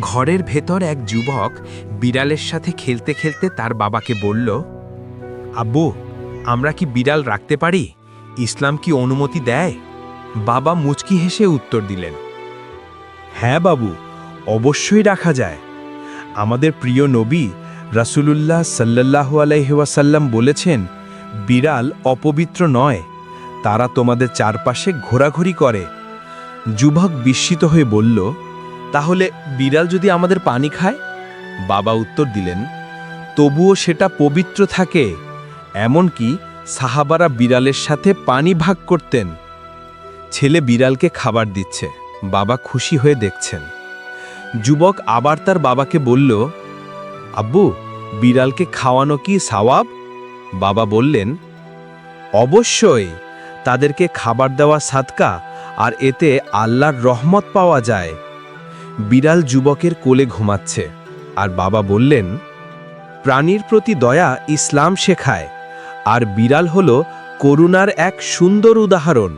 ঘরের ভেতর এক যুবক বিড়ালের সাথে খেলতে খেলতে তার বাবাকে বলল, আব্বু, আমরা কি বিড়াল রাখতে পারি? ইসলাম কি অনুমতি দেয়? বাবা মুচকি হেসে উত্তর দিলেন হ্যাঁ বাবু, অবশ্যই রাখা যায়। আমাদের প্রিয় নবী রাসূলুল্লাহ সাল্লাল্লাহু আলাইহি ওয়াসাল্লাম বলেছেন, বিড়াল অপবিত্র নয়, তারা তোমাদের চারপাশে ঘোরাঘুরি করে। যুবক বিস্মিত হয়ে বলল তাহলে বিড়াল যদি আমাদের পানি খায়? বাবা উত্তর দিলেন, তবুও সেটা পবিত্র থাকে, এমনকি সাহাবারা বিড়ালের সাথে পানি ভাগ করতেন। ছেলে বিড়ালকে খাবার দিচ্ছে, বাবা খুশি হয়ে দেখছেন। যুবক আবার তার বাবাকে বলল, আব্বু, বিড়ালকে খাওয়ানো কি সাওয়াব? বাবা বললেন, অবশ্যই, তাদেরকে খাবার দেওয়া সাদকা, আর এতে আল্লাহর রহমত পাওয়া যায়। বিড়াল যুবকের কোলে ঘুমাচ্ছে, আর বাবা বললেন, প্রাণীর প্রতি দয়া ইসলাম শেখায়, আর বিড়াল হল করুণার এক সুন্দর উদাহরণ।